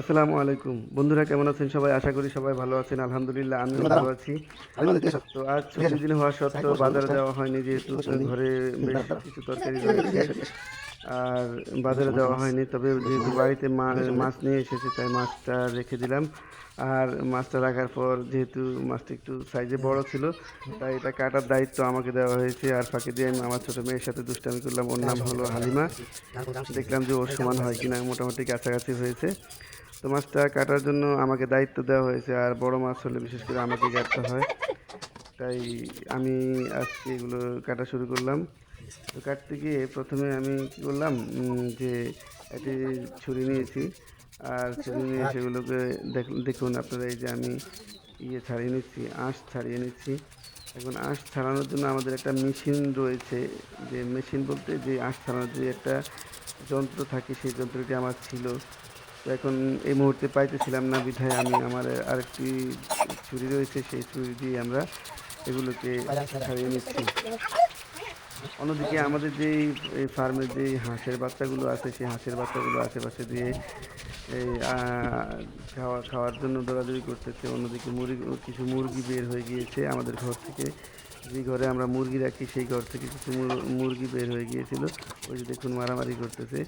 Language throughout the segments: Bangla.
আসসালামু আলাইকুম। বন্ধুরা কেমন আছেন সবাই? আশা করি সবাই ভালো আছেন। আলহামদুলিল্লাহ আমি ভালো আছি। তো আজ ছুটির দিন হওয়া সত্ত্বেও বাজারে যাওয়া হয়নি যেহেতু ঘরে বেশ কিছু তরকারি রয়েছে। আর বাজারে যাওয়া হয়নি তবে যেহেতু বাড়িতে মাছ নিয়ে এসেছে তাই মাছটা রেখে দিলাম। আর মাছটা রাখার পর যেহেতু মাছটা একটু সাইজে বড় ছিল তাই এটা কাটার দায়িত্ব আমাকে দেওয়া হয়েছে। আর ফাঁকে দিয়ে আমি আমার ছোটো মেয়ের সাথে দুষ্টামি করলাম। ওর নাম হলো হালিমা। দেখলাম যে ওর সমান হয় কিনা মোটামুটি কাছাকাছি হয়েছে। তো মাছটা কাটার জন্য আমাকে দায়িত্ব দেওয়া হয়েছে, আর বড় মাছ হলে বিশেষ করে আমাকে কাটতে হয়। তাই আমি আজকে এগুলো কাটা শুরু করলাম। তো কাটতে গিয়ে প্রথমে আমি কী করলাম যে একটি ছুরি নিয়েছি। আর ছুরি নিয়ে সেগুলোকে দেখ- দেখুন আপনারা, এই যে আমি ইয়ে ছাড়িয়ে নিচ্ছি, আঁশ ছাড়িয়ে নিচ্ছি। এখন আঁশ ছাড়ানোর জন্য আমাদের একটা মেশিন রয়েছে, যে মেশিন বলতে যে আঁশ ছাড়ানোর যে একটা যন্ত্র থাকে, সেই যন্ত্রটি আমার ছিল। এখন এই মুহূর্তে পাইতেছিলাম না, বিধায় আমি আমার আরেকটি ছুরি রয়েছে, সেই ছুরি দিয়ে আমরা এগুলোকে ছাড়িয়ে নিচ্ছি। অন্যদিকে আমাদের যে এই ফার্মের যে হাঁসের বাচ্চাগুলো আছে, সেই হাঁসের বাচ্চাগুলো আশেপাশে দিয়ে, এই খাওয়া, খাওয়ার জন্য দৌড়াদৌড়ি করতেছে। অন্যদিকে মুরগি, কিছু মুরগি বের হয়ে গিয়েছে আমাদের ঘর থেকে। যে ঘরে আমরা মুরগি রাখি, সেই ঘর থেকে কিছু মুরগি বের হয়ে গিয়েছিল। ওই যে দেখুন মারামারি করতেছে।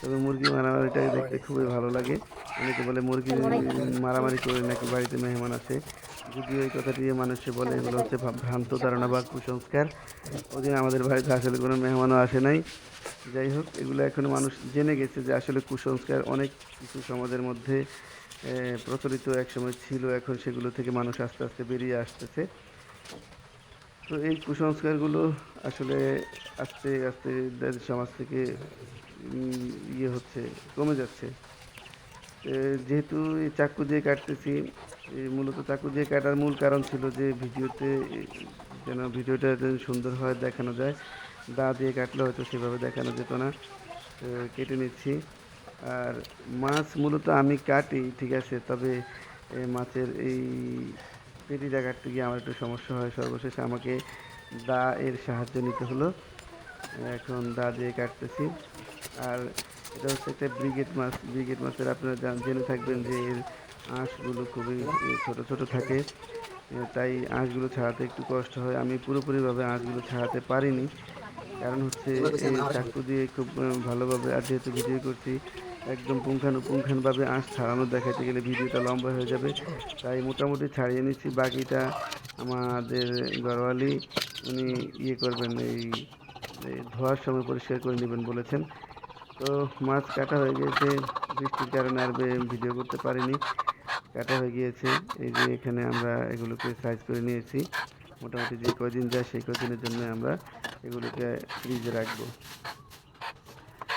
তবে মুরগি মারামারিটা দেখতে খুবই ভালো লাগে। অনেকে বলে মুরগি মারামারি করে নাকি বাড়িতে মেহমান আছে যদিও এই কথাটি মানুষে বলে, এগুলো হচ্ছে ভ্রান্ত ধারণা বা কুসংস্কার। ওদিন আমাদের বাড়িতে আসলে কোনো মেহমানও আসে নাই। যাই হোক, এগুলো এখন মানুষ জেনে গেছে যে আসলে কুসংস্কার অনেক কিছু সমাজের মধ্যে প্রচলিত একসময় ছিল। এখন সেগুলো থেকে মানুষ আস্তে আস্তে বেরিয়ে আসতেছে। তো এই কুসংস্কারগুলো আসলে আস্তে আস্তে সমাজ থেকে ইয়ে হচ্ছে, কমে যাচ্ছে। যেহেতু এই চাকু দিয়ে কাটতেছি মূলত চাকু দিয়ে কাটার মূল কারণ ছিল যে ভিডিওতে, যেন ভিডিওটা যেন সুন্দর হয়, দেখানো যায়। দা দিয়ে কাটলে হয়তো সেভাবে দেখানো যেত না। কেটে নিচ্ছি। আর মাছ মূলত আমি কাটি, ঠিক আছে, তবে মাছের এই পেটিটা কাটতে গিয়ে আমার একটু সমস্যা হয়। সর্বশেষ আমাকে দা এর সাহায্য নিতে হলো। এখন দা দিয়ে কাটতেছি। আর এটা হচ্ছে একটা ব্রিগেড মাছ। ব্রিগেড মাছের আপনারা জান- জেনে থাকবেন যে এর আঁশগুলো খুবই ছোট ছোট থাকে। তাই আঁশগুলো ছাড়াতে একটু কষ্ট হয়। আমি পুরোপুরিভাবে আঁশগুলো ছাড়াতে পারিনি। কারণ হচ্ছে এই চাকু দিয়ে খুব ভালোভাবে আর যেহেতু ভিডিও করছি একদম পুঙ্খানুপুঙ্খানভাবে আঁশ ছাড়ানো দেখাতে গেলে ভিডিওটা লম্বা হয়ে যাবে। তাই মোটামুটি ছাড়িয়ে নিচ্ছি। বাকিটা আমাদের ঘরওয়ালি, উনি ইয়ে করবেন, এই ধোয়ার সময় পরিষ্কার করে নেবেন বলেছেন। তো মাছ কাটা হয়ে গিয়েছে। বৃষ্টির কারণে আর ভিডিও করতে পারিনি। কাটা হয়ে গিয়েছে। এই যে এখানে আমরা এগুলোকে সাইজ করে নিয়েছি। মোটামুটি যে কদিন যায় সেই কদিনের জন্য আমরা এগুলোকে ফ্রিজে রাখব।